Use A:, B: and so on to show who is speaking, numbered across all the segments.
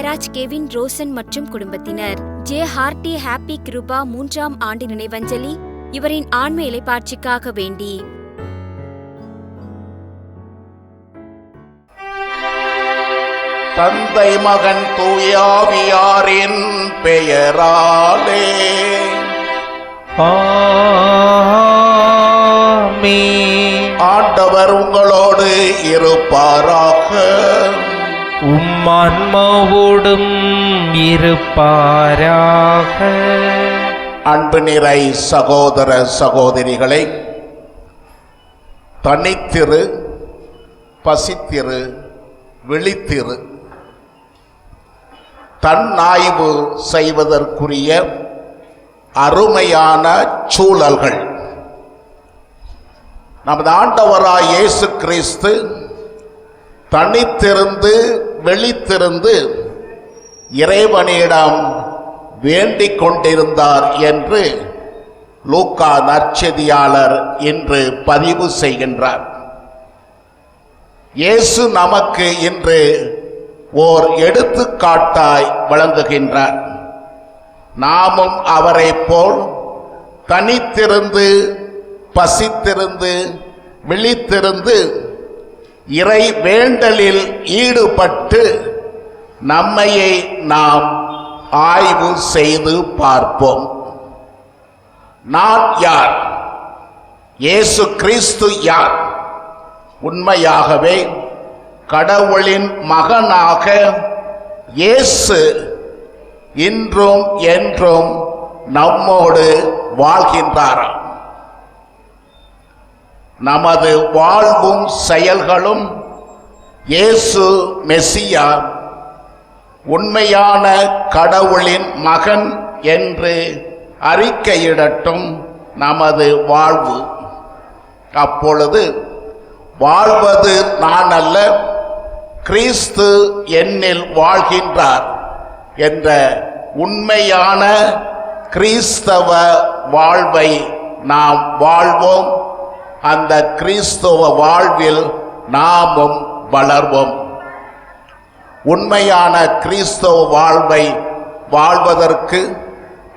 A: Sahayaraj Kevin Roshan மற்றும் குடும்பத்தினர். J. Hardy happy Kripa மூன்றாம் ஆண்டு நினைவஞ்சலி இவரின் ஆன்ம இலைப்பாட்சிக்காக வேண்டி.
B: தந்தை மகன் தூயாவியாரின் பெயராலே. ஆண்டவர் உங்களோடு இருப்பாராக.
C: உம்மான்மாவோடும் இருப்பாராக.
B: அன்பு நிறை சகோதர சகோதரிகளை தனித்திரு பசித்திரு விழித்திரு. தன்னாய்வு செய்வதற்குரிய அருமையான சூழல்கள். நமது ஆண்டவராய் இயேசு கிறிஸ்து தனித்திருந்து வெளித்திருந்து இறைவனிடம் வேண்டிக் கொண்டிருந்தார் என்று லூக்கா நற்செதியாளர் இன்று பதிவு செய்கின்றார். இயேசு நமக்கு இன்று ஓர் எடுத்துக்காட்டாய் வழங்குகின்றார் நாமும் அவரைப் போல் தனித்திருந்து பசித்திருந்து விழித்திருந்து இறை வேண்டலில் ஈடுபட்டு நம்மையை நாம் ஆய்வு செய்து பார்ப்போம். நான் யார்? இயேசு கிறிஸ்து யார்? உண்மையாகவே கடவுளின் மகனாக இயேசு இன்றும் என்றும் நம்மோடு வாழ்கின்றாராம். நமது வாழ்வும் செயல்களும் இயேசு மெசியா உண்மையான கடவுளின் மகன் என்று அறிக்கையிடட்டும் நமது வாழ்வு. அப்பொழுது வாழ்வது நான் அல்ல கிறிஸ்து என்னில் வாழ்கின்றார் என்ற உண்மையான கிறிஸ்தவ வாழ்வை நாம் வாழ்வோம். அந்த கிறிஸ்தவ வாழ்வில் நாமும் வளர்வோம். உண்மையான கிறிஸ்தவ வாழ்வை வாழ்வதற்கு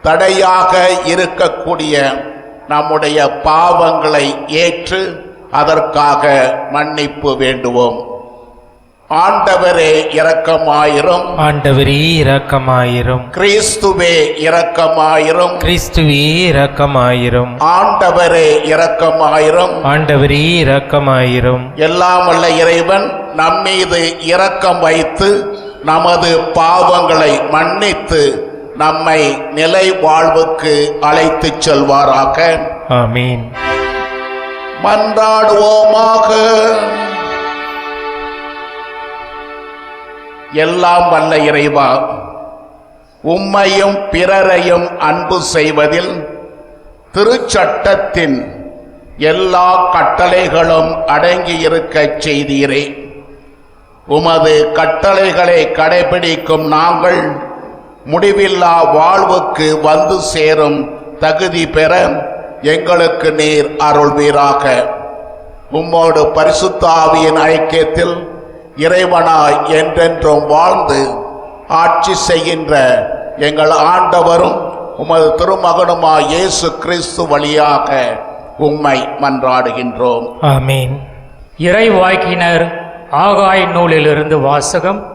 B: தடையாக இருக்கக்கூடிய நம்முடைய பாவங்களை ஏற்று அதற்காக மன்னிப்பு வேண்டுவோம். ஆண்டவரே இரக்கமாயிரும்.
C: ஆண்டவரே இரக்கமாயிரும்.
B: கிறிஸ்துவே இரக்கமாயிரும்.
C: கிறிஸ்துவே இரக்கமாயிரும்.
B: ஆண்டவரே இரக்கமாயிரும்.
C: ஆண்டவரே இரக்கமாயிரும்.
B: எல்லாம் வல்ல இறைவன் நம்மீது இரக்கம் வைத்து நமது பாவங்களை மன்னித்து நம்மை நிலை வாழ்வுக்கு அழைத்துச் செல்வாராக.
C: ஆமீன்.
B: மன்றாடுவோமாக. எல்லாம் வல்ல இறைவா உம்மையும் பிறரையும் அன்பு செய்வதில் திருச்சட்டத்தின் எல்லா கட்டளைகளும் அடங்கியிருக்கச் செய்தீரே. உமது கட்டளைகளை கடைபிடிக்கும் நாங்கள் முடிவில்லா வாழ்வுக்கு வந்து சேரும் தகுதி பெற எங்களுக்கு நீர் அருள்வீராக. உம்மோடு பரிசுத்தாவியின் ஐக்கியத்தில் இறைவனாய் என்றென்றும் வாழ்ந்து ஆட்சி செய்கின்ற எங்கள் ஆண்டவரும் உமது திருமகனுமாய் இயேசு கிறிஸ்து வழியாக உம்மை மன்றாடுகின்றோம்.
C: ஆமீன்.
D: இறை வாக்கினர் ஆகாய் நூலிலிருந்து வாசகம்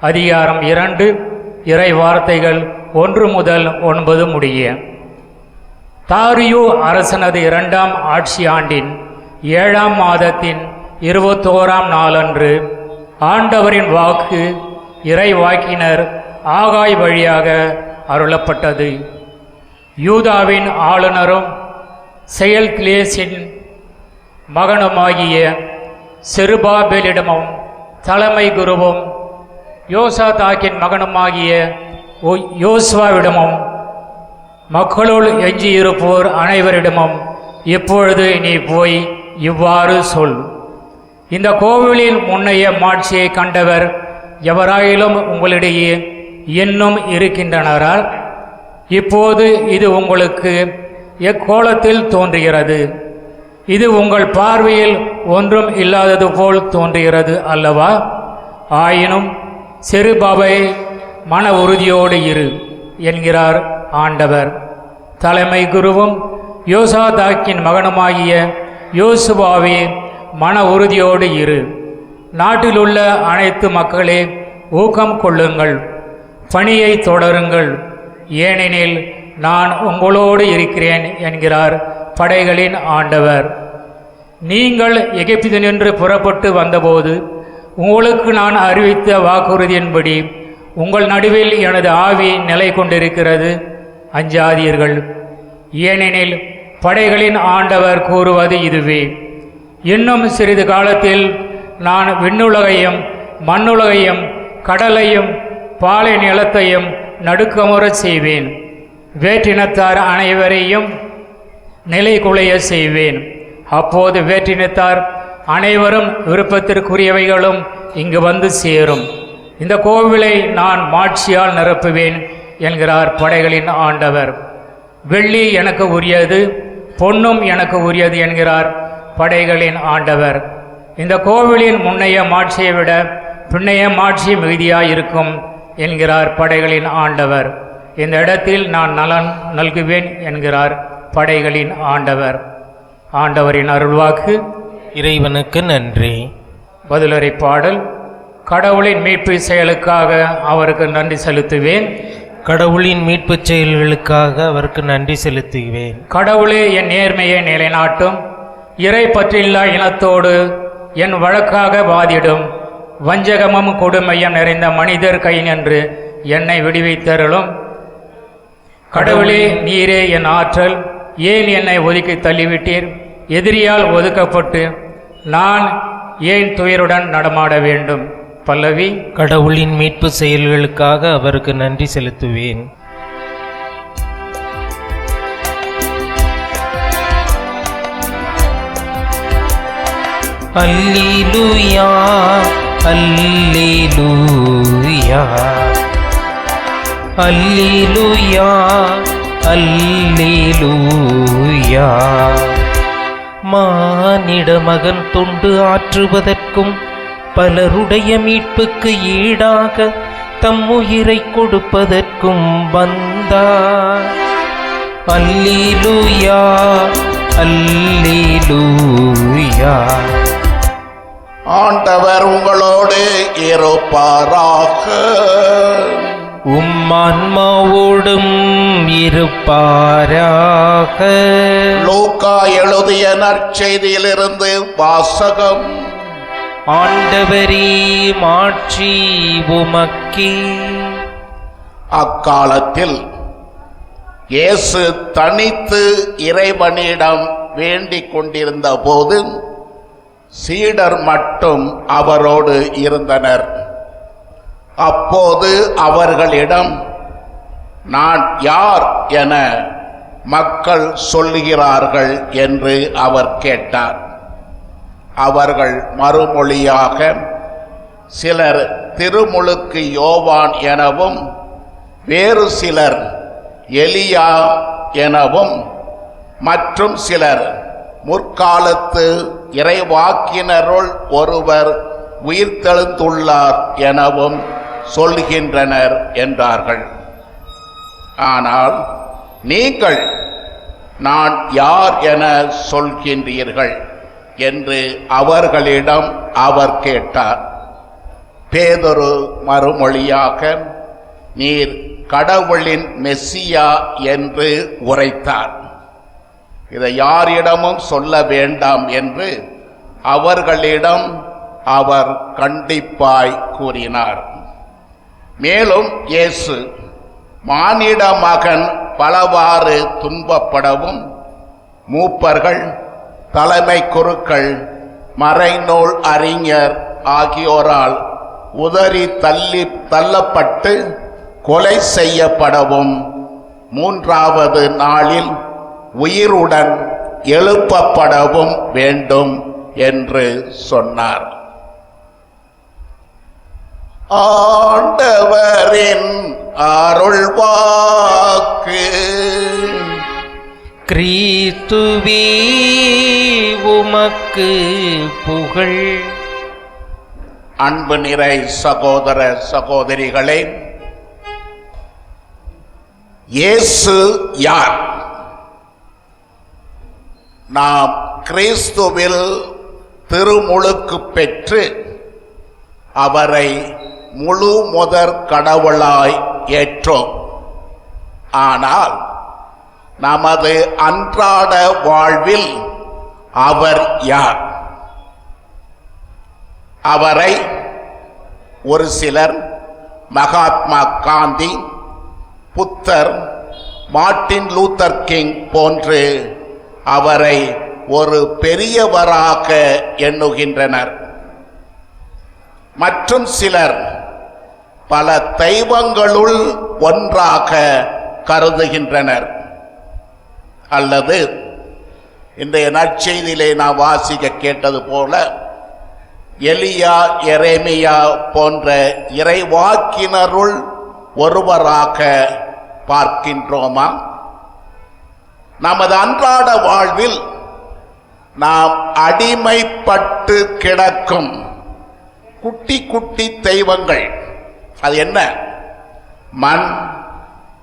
D: அதிகாரம் இரண்டு இறை வார்த்தைகள் ஒன்று முதல் ஒன்பது முடிய. தாரியு அரசனது இரண்டாம் ஆட்சி ஆண்டின் ஏழாம் மாதத்தின் இருபத்தோராம் நாளன்று ஆண்டவரின் வாக்கு இறை வாக்கினர் ஆகாய் வழியாக அருளப்பட்டது. யூதாவின் ஆளுநரும் செயல் கிளேசின் மகனுமாகிய செருபாபேலிடமும் தலைமை குருவும் யோசாதாக்கின் மகனுமாகிய யோஸ்வாவிடமும் யோசுவாவிடமும் மக்களுள் எஞ்சியிருப்போர் அனைவரிடமும் இப்பொழுது நீ போய் இவ்வாறு சொல். இந்த கோவிலில் முன்னைய மாட்சியை கண்டவர் எவராயிலும் உங்களிடையே இன்னும் இருக்கின்றனரால் இப்போது இது உங்களுக்கு எக்கோலத்தில் தோன்றுகிறது. இது உங்கள் பார்வையில் ஒன்றும் இல்லாதது போல் தோன்றுகிறது அல்லவா? ஆயினும் சிறுபாவை மன உறுதியோடு இரு என்கிறார் ஆண்டவர். தலைமை குருவும் யோசாதாக்கின் மகனுமாகிய யோசுவாவே மன உறுதியோடு இரு. நாட்டிலுள்ள அனைத்து மக்களே ஊக்கம் கொள்ளுங்கள். பணியை தொடருங்கள். ஏனெனில் நான் உங்களோடு இருக்கிறேன் என்கிறார் படைகளின் ஆண்டவர். நீங்கள் எகிப்தினின்று புறப்பட்டு வந்தபோது உங்களுக்கு நான் அறிவித்த வாக்குறுதியின்படி உங்கள் நடுவில் எனது ஆவி நிலை கொண்டிருக்கிறது அஞ்சாதீர்கள். ஏனெனில் படைகளின் ஆண்டவர் கூறுவது இதுவே. இன்னும் சிறிது காலத்தில் நான் விண்ணுலகையும் மண்ணுலகையும் கடலையும் பாலை நிலத்தையும் நடுக்கமுறச் செய்வேன். வேற்றினத்தார் அனைவரையும் நிலை குலைய செய்வேன். அப்போது வேற்றினத்தார் அனைவரும் விருப்பத்திற்குரியவைகளும் இங்கு வந்து சேரும். இந்த கோவிலை நான் மாட்சியால் நிரப்புவேன் என்கிறார் படைகளின் ஆண்டவர். வெள்ளி எனக்கு உரியது பொன்னும் எனக்கு உரியது என்கிறார் படைகளின் ஆண்டவர். இந்த கோவிலின் முன்னைய மாட்சியை விட பின்னைய மாட்சி மிகுதியாயிருக்கும் என்கிறார் படைகளின் ஆண்டவர். இந்த இடத்தில் நான் நலன் நல்குவேன் என்கிறார் படைகளின் ஆண்டவர். ஆண்டவரின் அருள்வாக்கு
C: இறைவனுக்கு நன்றி.
D: பதிலுரை பாடல் கடவுளின் மீட்பு செயலுக்காக அவருக்கு நன்றி செலுத்துவேன்.
C: கடவுளின் மீட்புச் செயல்களுக்காக அவருக்கு நன்றி செலுத்துவேன்.
D: கடவுளே என் நேர்மையை நிலைநாட்டும். இறை பற்றில்லா இனத்தோடு என் வழக்காக வாதிடும் வஞ்சகமும் கொடுமையும் நிறைந்த மனிதர் கை நின்று என்னை விடுவித்தருளும். கடவுளே நீரே என் ஆற்றல் ஏன் என்னை ஒதுக்கி தள்ளிவிட்டீர்? எதிரியால் ஒதுக்கப்பட்டு நான் ஏன் துயருடன் நடமாட வேண்டும்? பல்லவி.
C: கடவுளின் மீட்பு செயல்களுக்காக அவருக்கு நன்றி செலுத்துவேன். அல்லேலூயா அல்லேலூயா. அல்லேலூயா அல்லேலூயா. மானிட மகன் தொண்டு ஆற்றுவதற்கும் பலருடைய மீட்புக்கு ஈடாக தம் உயிரை கொடுப்பதற்கும் வந்தார். அல்லேலூயா அல்லேலூயா.
B: ஆண்டவர் உங்களோடு இருப்பாராக.
C: உம்மான்மாவோடும் இருப்பாராக.
B: லூக்கா எழுதிய நற்செய்தியிலிருந்து வாசகம்.
C: ஆண்டவரே மாட்சி உமக்கே.
B: அக்காலத்தில் இயேசு தனித்து இறைவனிடம் வேண்டிக் கொண்டிருந்த போது சீடர் மட்டும் அவரோடு இருந்தனர். அப்போது அவர்களிடம் நான் யார் என மக்கள் சொல்லுகிறார்கள் என்று அவர் கேட்டார். அவர்கள் மறுமொழியாக சிலர் திருமுழுக்கு யோவான் எனவும் வேறு சிலர் எலியா எனவும் மற்றும் சிலர் முற்காலத்து இறைவாக்கினருள் ஒருவர் உயிர்த்தெழுந்துள்ளார் எனவும் சொல்கின்றனர் என்றார்கள். ஆனால் நீங்கள் நான் யார் என சொல்கின்றீர்கள் என்று அவர்களிடம் அவர் கேட்டார். பேதொரு மறுமொழியாக நீர் கடவுளின் மெஸ்ஸியா என்று உரைத்தார். இதை யாரிடமும் சொல்ல வேண்டாம் என்று அவர்களிடம் அவர் கண்டிப்பாய் கூறினார். மேலும் இயேசு மானிட மகன் பலவாறு துன்பப்படவும் மூப்பர்கள் தலைமை குருக்கள் மறைநூல் அறிஞர் ஆகியோரால் உதறி தள்ளி தள்ளப்பட்டு கொலை செய்யப்படவும் மூன்றாவது நாளில் உயிருடன் எழுப்பப்படவும் வேண்டும் என்று சொன்னார். ஆண்டவரின் அருள்வாக்கு.
C: கிறிஸ்துவே உமக்கு புகழ்.
B: அன்பு நிறை சகோதர சகோதரிகளே இயேசு யார்? நாம் கிறிஸ்துவில் திருமுழுக்கு பெற்று அவரை முழு முதற் கடவுளாய் ஏற்றோம். ஆனால் நமது அன்றாட வாழ்வில் அவர் யார்? அவரை ஒரு சிலர் மகாத்மா காந்தி புத்தர் மார்ட்டின் லூத்தர் கிங் போன்று அவரை ஒரு பெரியவராக எண்ணுகின்றனர். மற்றும் சிலர் பல தெய்வங்களுள் ஒன்றாக கருதுகின்றனர். அல்லது இன்றைய நற்செய்தியிலே நான் வாசிக்க கேட்டது போல எலியா எரேமியா போன்ற இறைவாக்கினருள் ஒருவராக பார்க்கின்றோமா? நமது அன்றாட வாழ்வில் நாம் அடிமைப்பட்டு கிடக்கும் குட்டி குட்டி தெய்வங்கள். அது என்ன? மண்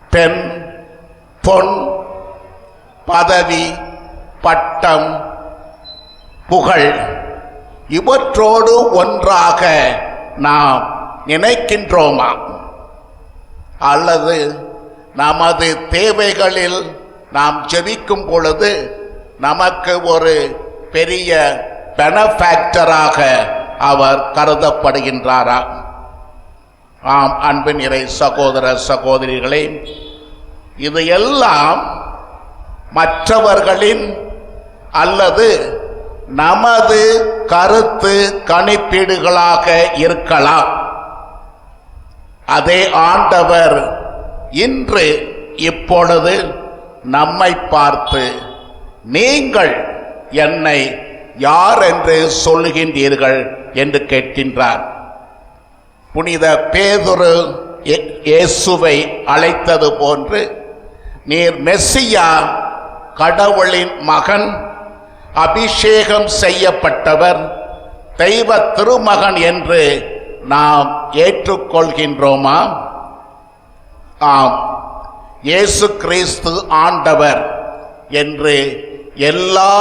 B: பெண் பொன் பதவி பட்டம் புகழ். இவற்றோடு ஒன்றாக நாம் நினைக்கின்றோமா? அல்லது நமது தேவைகளில் நாம் ஜெபிக்கும் பொழுது நமக்கு ஒரு பெரிய பெனஃபேக்டராக அவர் கருதப்படுகின்றாரா? ஆம் அன்பின் இறை சகோதர சகோதரிகளே இது எல்லாம் மற்றவர்களின் அல்லது நமது கருத்து கணிப்பீடுகளாக இருக்கலாம். அதே ஆண்டவர் இன்று இப்பொழுது நம்மை பார்த்து நீங்கள் என்னை யார் என்று சொல்லுகின்றீர்கள்? என்று கேட்கின்றார். புனித பேதுரு இயேசுவை அழைத்தது போன்று நீர் மெஸ்ஸியா கடவுளின் மகன் அபிஷேகம் செய்யப்பட்டவர் தெய்வ திருமகன் என்று நாம் ஏற்றுக்கொள்கின்றோமா? ஆம். இயேசு கிறிஸ்து ஆண்டவர் என்று எல்லா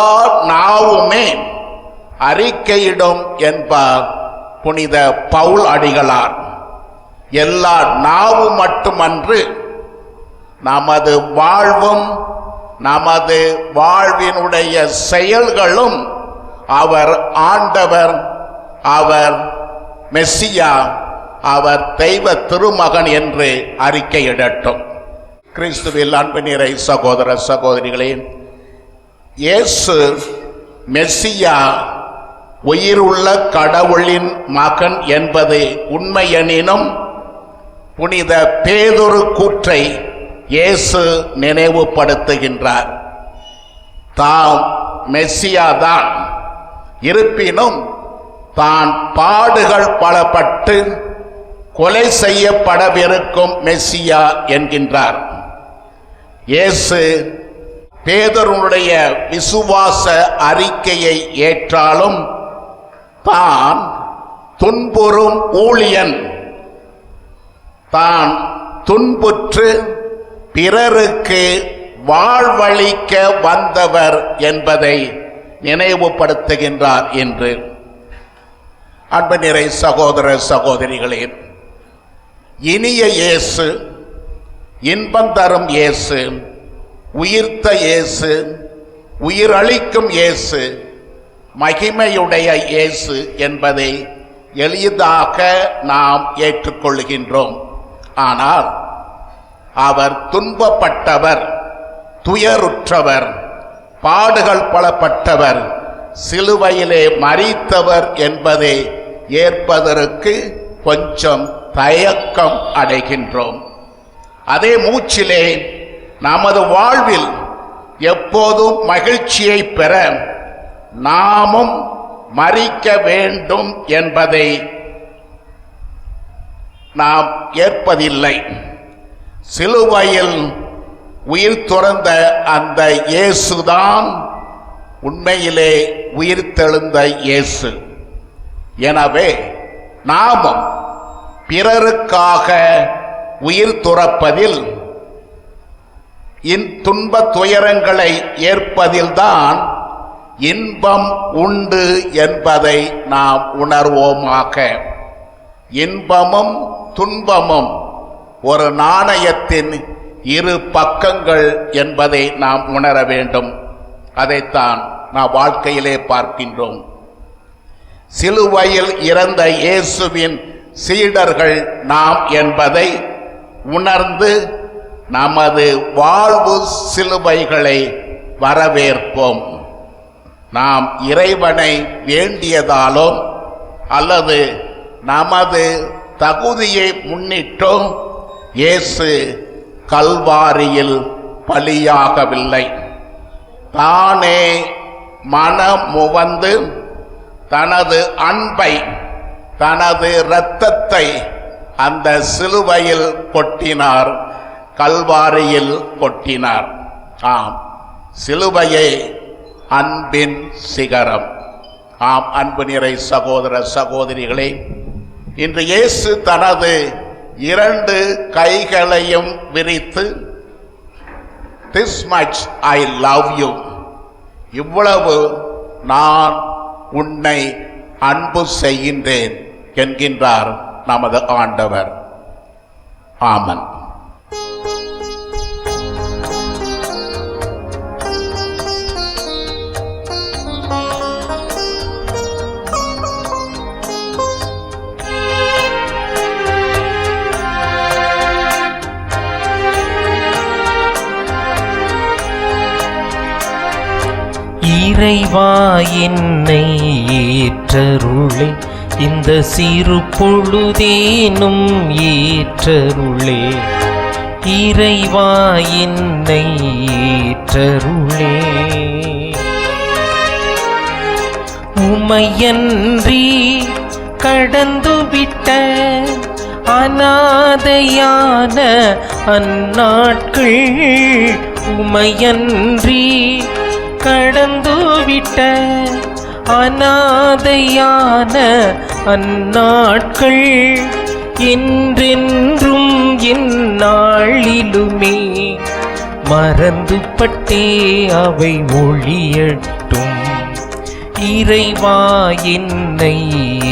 B: நாவுமே அறிக்கையிடும் என்பார் புனித பவுல் அடிகளார். எல்லா நாவு மட்டுமன்று நமது வாழ்வும் நமது வாழ்வினுடைய செயல்களும் அவர் ஆண்டவர் அவர் மெஸ்ஸியா அவர் தெய்வ திருமகன் என்று அறிக்கையிடட்டும். கிறிஸ்துவில் அன்பு நிறை சகோதர சகோதரிகளே இயேசு மெஸ்ஸியா உயிருள்ள கடவுளின் மகன் என்பது உண்மையெனினும் புனித பேதொரு கூற்றை இயேசு நினைவுபடுத்துகின்றார். தாம் மெஸ்ஸியாதான் இருப்பினும் தான் பாடுகள் பலப்பட்டு கொலை செய்யப்படவிருக்கும் மெஸ்ஸியா என்கின்றார். இயேசு பேதருடைய விசுவாச அறிக்கையை ஏற்றாலும் தான் துன்புறும் ஊழியன். தான் துன்புற்று பிறருக்கு வாழ்வளிக்க வந்தவர் என்பதை நினைவுபடுத்துகின்றார் என்று. அன்பு நிறை சகோதர சகோதரிகளே இனிய இயேசு இன்பம் தரும் இயேசு உயிர்த்த இயேசு உயிரளிக்கும் இயேசு மகிமையுடைய இயேசு என்பதை எளிதாக நாம் ஏற்றுக்கொள்கின்றோம். ஆனால் அவர் துன்பப்பட்டவர் துயருற்றவர் பாடுகள் பலப்பட்டவர் சிலுவையிலே மறித்தவர் என்பதை ஏற்பதற்கு கொஞ்சம் தயக்கம் அடைகின்றோம். அதே மூச்சிலே நமது வாழ்வில் எப்போதும் மகிழ்ச்சியை பெற நாமும் மறிக்க வேண்டும் என்பதை நாம் ஏற்பதில்லை. சிலுவையில் உயிர் துறந்த அந்த இயேசுதான் உண்மையிலே உயிர்த்தெழுந்த இயேசு. எனவே நாமும் பிறருக்காக உயிர் துறப்பதில் இன் துன்ப துயரங்களை ஏற்பதில்தான் இன்பம் உண்டு என்பதை நாம் உணர்வோமாக. இன்பமும் துன்பமும் ஒரு நாணயத்தின் இரு பக்கங்கள் என்பதை நாம் உணர வேண்டும். அதைத்தான் நாம் வாழ்க்கையிலே பார்க்கின்றோம். சிலுவையில் இறந்த இயேசுவின் சீடர்கள் நாம் என்பதை உணர்ந்து நமது வாழ்வு சிலுவைகளை வரவேற்போம். நாம் இறைவனை வேண்டியதாலும் அல்லது நமது தகுதியை முன்னிட்டும் இயேசு கல்வாரியில் பலியாகவில்லை. தானே மனம் முவந்து தனது அன்பை தனது இரத்தத்தை அந்த சிலுவையில் கொட்டினார் கல்வாரியில் கொட்டினார். ஆம் சிலுவையே அன்பின் சிகரம். ஆம் அன்பு நிறை சகோதர சகோதரிகளே இன்று இயேசு தனது இரண்டு கைகளையும் விரித்து this much I love you இவ்வளவு நான் உன்னை அன்பு செய்கின்றேன் என்கின்றார். நமது ஆண்டவர். ஆமன்.
C: இறைவா என்னை ஏற்றருளே. இந்த சிறு பொழுதேனும் ஏற்றருளே. இறைவா என்னை ஏற்றருளே. உமையன்றி கடந்துவிட்ட அநாதையான அந்நாட்கள் உமையன்றி கடந்துவிட்ட அநாதையான அந்நாட்கள் என்றென்றும் இந்நாளிலுமே மறந்து பட்டே அவை ஒளியட்டும் இறைவா என்னை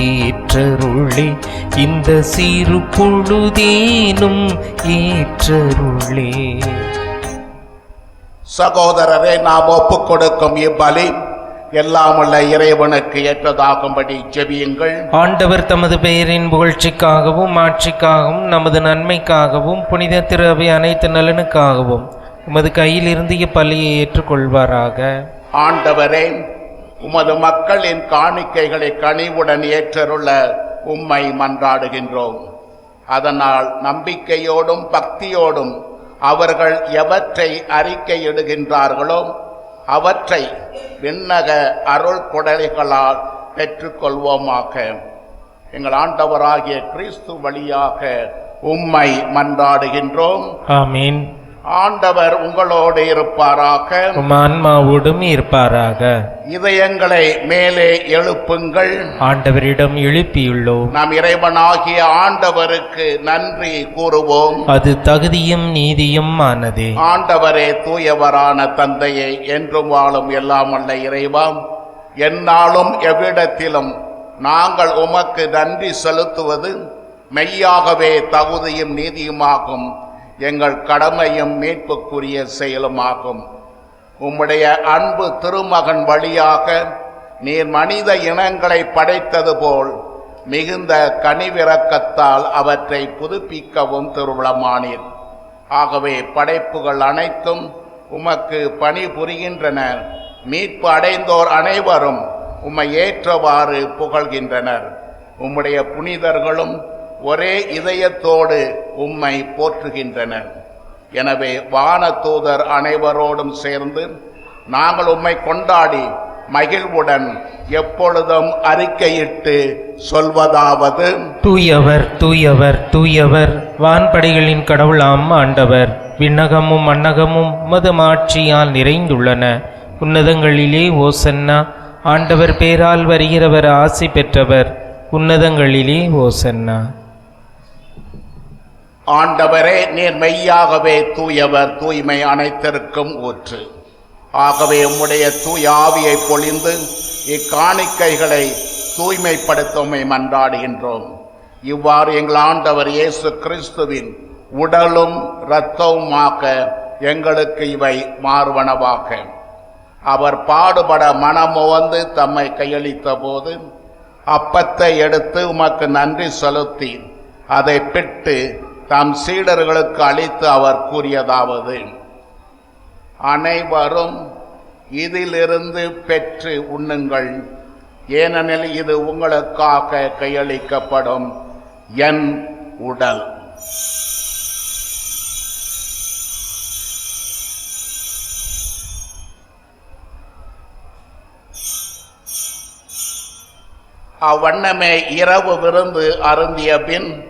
C: ஏற்றருளே இந்த சிறு பொழுதேனும் ஏற்றருளே.
B: சகோதரரை நாம் ஒப்புக் கொடுக்கும் இப்பலி எல்லாமுள்ள இறைவனுக்கு ஏற்றதாகும்படி ஜெபியுங்கள்.
C: ஆண்டவர் தமது பெயரின் புகழ்ச்சிக்காகவும் ஆட்சிக்காகவும் நமது நன்மைக்காகவும் புனித திரு அவை அனைத்து நலனுக்காகவும் உமது கையிலிருந்து இப்பலியை ஏற்றுக்கொள்வாராக.
B: ஆண்டவரே உமது மக்களின் காணிக்கைகளை கனிவுடன் ஏற்றருள உம்மை மன்றாடுகின்றோம். அதனால் நம்பிக்கையோடும் பக்தியோடும் அவர்கள் எவற்றை அறிக்கையிடுகின்றார்களோ அவற்றை விண்ணக அருள் கொடலைகளால் பெற்றுக்கொள்வோமாக. எங்கள் ஆண்டவராகிய கிறிஸ்து வழியாக உம்மை மன்றாடுகின்றோம்.
C: ஆமீன்.
B: ஆண்டவர் உங்களோடு இருப்பாராக.
C: ஆன்மாவோடும் இருப்பாராக.
B: இதயங்களை மேலே எழுப்புங்கள்.
C: ஆண்டவரிடம் எழுப்பியுள்ளோம்.
B: நாம் இறைவனாகிய ஆண்டவருக்கு நன்றி கூறுவோம்.
C: அது தகுதியும் நீதியும் ஆனதே.
B: ஆண்டவரே தூயவரான தந்தையை என்றும் வாழும் எல்லாம் அல்ல இறைவாம் எந்நாளும் எவ்விடத்திலும் நாங்கள் உமக்கு நன்றி செலுத்துவது மெய்யாகவே தகுதியும் நீதியுமாகும். எங்கள் கடமையும் மீட்புக்குரிய செயலுமாகும். உம்முடைய அன்பு திருமகன் வழியாக நீர் மனித இனங்களை படைத்தது போல் மிகுந்த கனிவிறக்கத்தால் அவற்றை புதுப்பிக்கவும் திருவிழமானீர் ஆகவே படைப்புகள் அனைத்தும் உமக்கு பணி புரிகின்றன மீட்பு அடைந்தோர் அனைவரும் உம்மை ஏற்றவாறு புகழ்கின்றனர். உம்முடைய புனிதர்களும் ஒரே இதயத்தோடு உம்மை போற்றுகின்றனர். எனவே வானதூதர் அனைவரோடும் சேர்ந்து நாங்கள் உம்மை கொண்டாடி மகிழ்வுடன் எப்பொழுதும் அறிக்கையிட்டு சொல்வதாவது
C: தூயவர் தூயவர் தூயவர் வான்படைகளின் கடவுளாம் ஆண்டவர். விண்ணகமும் மன்னகமும் உமது மாட்சியால் நிறைந்துள்ளன. உன்னதங்களிலே ஓசன்னா ஆண்டவர் பேரால் வருகிறவர் ஆசி பெற்றவர். உன்னதங்களிலே ஓசன்னா.
B: ஆண்டவரே நீர் மெய்யாகவே தூயவர் தூய்மை அனைத்திற்கும் ஊற்று. ஆகவே உம்முடைய தூய ஆவியை பொழிந்து இக்காணிக்கைகளை தூய்மைப்படுத்துமை மன்றாடுகின்றோம் இவ்வாறு எங்கள் ஆண்டவர் இயேசு கிறிஸ்துவின் உடலும் இரத்தவுமாக எங்களுக்கு இவை மாறுவனவாக. அவர் பாடுபட மனமுவந்து தம்மை கையளித்த போது அப்பத்தை எடுத்து உமக்கு நன்றி செலுத்தி அதை பிட்டு தம் சீடர்களுக்கு அளித்து அவர் கூறியதாவது அனைவரும் இதிலிருந்து பெற்று உண்ணுங்கள். ஏனெனில் இது உங்களுக்காக கையளிக்கப்படும் என் உடல். அவ்வண்ணமே இரவு விருந்து அருந்திய பின்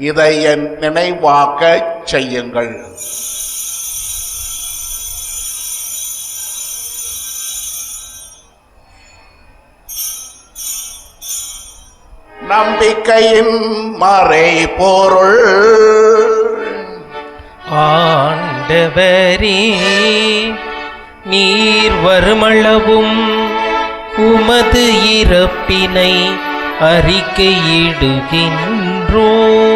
B: இதை என் நினைவாக்க செய்யுங்கள். நம்பிக்கையின் மறை பொருள்.
C: ஆண்டவரே நீர் வருமளவும் உமது இறப்பினை அறிக்கையிடுகின்றோம்.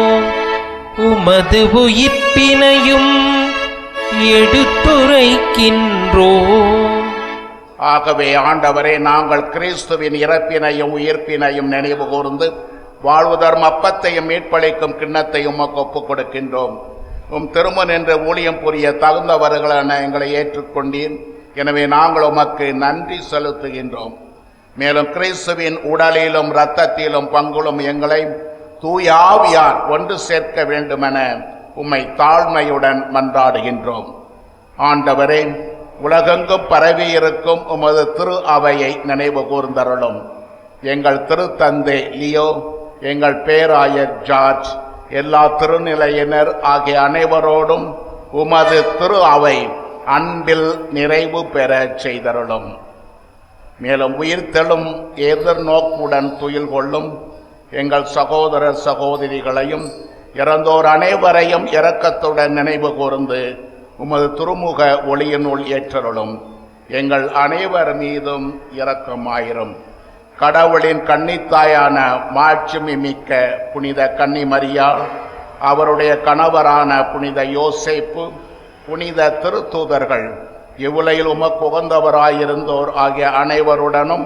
C: உமது உயிர்ப்பினையும் எடுத்துரைக்கின்றோம்
B: ஆகவே ஆண்டவரே நாங்கள் கிறிஸ்துவின் இறப்பினையும் உயிர்ப்பினையும் நினைவு கூர்ந்து வாழ்வு தரும் அப்பத்தையும் மீட்பளிக்கும் கிண்ணத்தையும் உமக்கு ஒப்புக் கொடுக்கின்றோம். உம் திருமன் என்ற ஊழியம் புரிய தகுந்தவர்களான எங்களை ஏற்றுக்கொண்டீர். எனவே நாங்கள் உமக்கு நன்றி செலுத்துகின்றோம். மேலும் கிறிஸ்துவின் உடலிலும் இரத்தத்திலும் பங்குளும் எங்களை தூயாவியார் ஒன்று சேர்க்க வேண்டுமென உம்மை தாழ்மையுடன் மன்றாடுகின்றோம். ஆண்டவரே உலகெங்கும் பரவியிருக்கும் உமது திரு அவையை நினைவு கூர்ந்தருளும். எங்கள் திருத்தந்தை லியோ எங்கள் பேராயர் ஜார்ஜ் எல்லா திருநிலையினர் ஆகிய அனைவரோடும் உமது திரு அவை அன்பில் நிறைவு பெற செய்தருளும். மேலும் உயிர்த்தெழும் எதிர்நோக்குடன் துயில் கொள்ளும் எங்கள் சகோதர சகோதரிகளையும் இறந்தோர் அனைவரையும் இரக்கத்துடன் நினைவு கூர்ந்து உமது துருமுக ஒளியினுள் ஏற்றருளும். எங்கள் அனைவர் மீதும் இரக்கமாயிரும். கடவுளின் கன்னித்தாயான மாட்சிமி மிக்க புனித கன்னிமரியாள் அவருடைய கணவரான புனித யோசேப்பு புனித திருத்தூதர்கள் இவ்வுலையில் உமக்கு உகந்தவராயிருந்தோர் ஆகிய அனைவருடனும்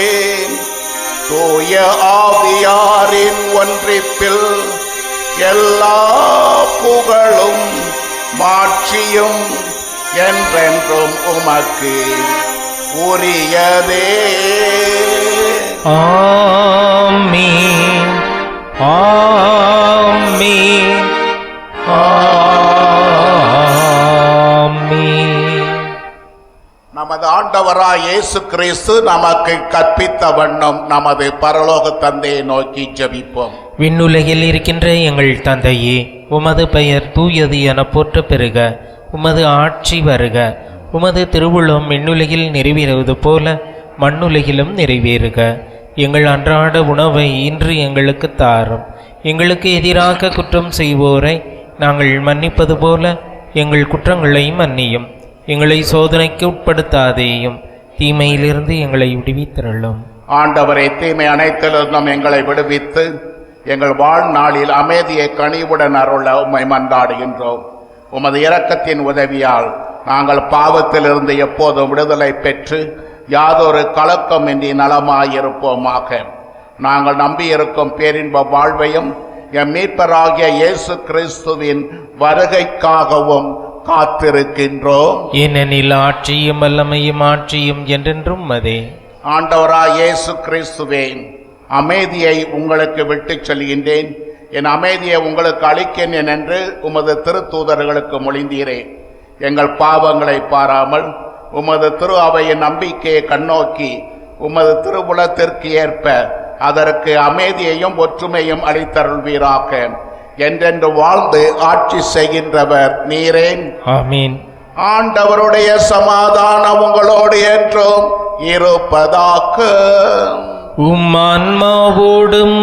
B: தூய ஆவியாரின் ஒன்றிப்பில் எல்லா புகழும் மாட்சியும் என்றென்றும் உமக்கு உரியதே.
C: ஆமீ ஆமீ
B: ஆ ஆண்டவராய் இயேசு கிறிஸ்து நமக்கு கற்பித்த வண்ணம் நமது பரலோக தந்தையை நோக்கி ஜபிப்போம்.
C: விண்ணுலகில் இருக்கின்ற எங்கள் தந்தையே உமது பெயர் தூயது என போற்ற பெறுக. உமது ஆட்சி வருக. உமது திருவுளம் விண்ணுலகில் நிறைவேறுவது போல மண்ணுலகிலும் நிறைவேறுக. எங்கள் அன்றாட உணவை இன்று எங்களுக்கு தாரும். எங்களுக்கு எதிராக குற்றம் செய்வோரை நாங்கள் மன்னிப்பது போல எங்கள் குற்றங்களை மன்னியும். எங்களை சோதனைக்கு உட்படுத்தாதேயும் தீமையிலிருந்து எங்களை விடுவித்தருளும்.
B: ஆண்டவரை தீமை அனைத்திலிருந்தும் எங்களை விடுவித்து எங்கள் வாழ்நாளில் அமைதியை கனிவுடன் அருள உம்மை மன்றாடுகின்றோம். உமது இரக்கத்தின் உதவியால் நாங்கள் பாவத்திலிருந்து எப்போதும் விடுதலை பெற்று யாதொரு கலக்கமின்றி நலமாயிருப்போமாக. நாங்கள் நம்பியிருக்கும் பேரின்ப வாழ்வையும் எம் மீட்பராகிய இயேசு கிறிஸ்துவின் வருகைக்காகவும் காத்திருக்கின்றோம்.
C: ஏனெனில் ஆட்சியும் வல்லமையும் ஆட்சியும் என்றென்றும் அதே.
B: ஆண்டவராய் இயேசு கிறிஸ்துவே அமைதியை உங்களுக்கு விட்டுச் செல்கின்றேன். என் அமைதியை உங்களுக்கு அளிக்கின்றேன் என்று உமது திருத்தூதர்களுக்கு மொழிந்தீரே. எங்கள் பாவங்களை பாராமல் உமது திரு அவையின் நம்பிக்கையை கண்ணோக்கி உமது திருவுளத்திற்கு ஏற்ப அதற்கு அமைதியையும் ஒற்றுமையும் அளித்தருள்வீராக. என்றென்று வாழ்ந்து ஆட்சி செய்கின்றவர் நீரேன்.
C: ஆமீன்.
B: ஆண்டவருடைய சமாதானம் உங்களோடு என்றும் இருப்பதாக.
C: உம் ஆன்மாவோடும்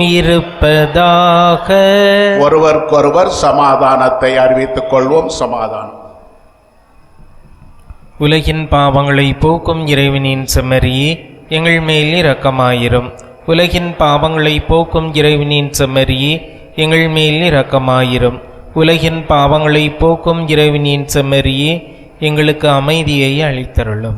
C: இருப்பதாக.
B: ஒருவருக்கொருவர் சமாதானத்தை அறிவித்துக் கொள்வோம் சமாதானம்.
C: உலகின் பாவங்களை போக்கும் இறைவனின் செம்மறியே எங்கள் மேல் இரக்கமாயிரும். உலகின் பாவங்களை போக்கும் இறைவனின் செம்மறியே எங்கள் மேல் இரக்கமாயிரும். உலகின் பாவங்களை போக்கும் இறைவனின் செம்மறியே எங்களுக்கு அமைதியை அளித்தருளும்.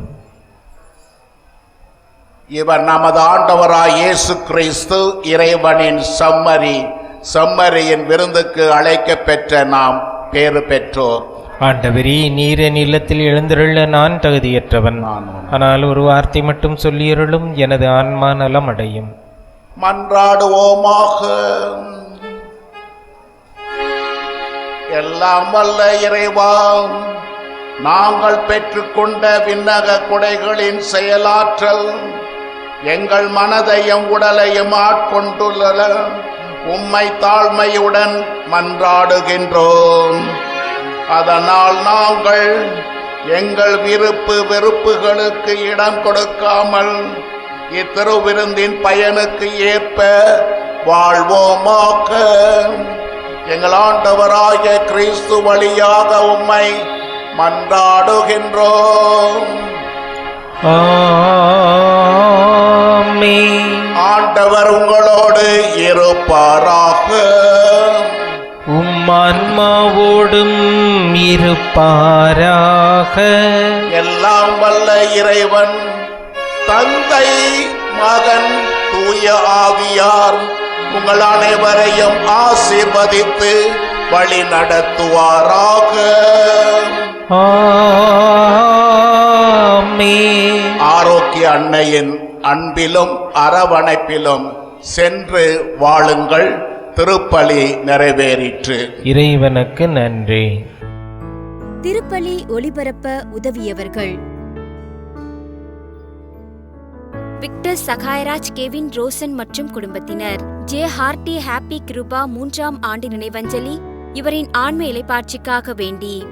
B: இவர் நமது ஆண்டவராய் இயேசு கிறிஸ்து இறைவனின் சம்மரி சம்மரியின் விருந்துக்கு அழைக்கப் பெற்ற நாம் பேறு பெற்றோர்.
C: ஆண்டவரே நீர் என் இல்லத்தில் எழுந்தருள நான் தகுதியற்றவன்.
B: நான்
C: ஆனால் ஒரு வார்த்தை மட்டும் சொல்லியருளும் எனது ஆன்மா நலம் அடையும்
B: மன்றாடுவோமாக. எல்லாம் வல்ல இறைவா. நாங்கள் பெற்றுக்கொண்ட விண்ணக குடைகளின் செயலாற்றல் எங்கள் மனதையும் உடலையும் ஆட்கொண்டுள்ள உம்மை தாழ்மையுடன் மன்றாடுகின்றோம். அதனால் நாங்கள் எங்கள் விருப்பு வெறுப்புகளுக்கு இடம் கொடுக்காமல் இத்திருவிருந்தின் பயனுக்கு ஏற்ப வாழ்வோமாக்க எங்கள் ஆண்டவராகிய கிறிஸ்து வழியாக உம்மை மன்றாடுகின்றோம். ஆண்டவர் உங்களோடு இருப்பாராக.
C: உம் ஆன்மாவோடும் இருப்பாராக.
B: எல்லாம் வல்ல இறைவன் தந்தை மகன் தூய ஆவியார் உங்கள் அனைவரையும் ஆசீர்வதித்து வழி நடத்துவாராக. ஆரோக்கிய அன்னையின் அன்பிலும் அரவணைப்பிலும் சென்று வாழுங்கள். திருப்பலி நிறைவேறிற்று.
C: இறைவனுக்கு நன்றி.
A: திருப்பலி ஒளிபரப்ப உதவியவர்கள் விக்டர் சகாயராஜ் கெவின் ரோசன் மற்றும் குடும்பத்தினர். ஜே ஹார்டி ஹாப்பி கிருபா மூன்றாம் ஆண்டு நினைவஞ்சலி இவரின் ஆன்ம இலைப்பாட்சிக்காக வேண்டி.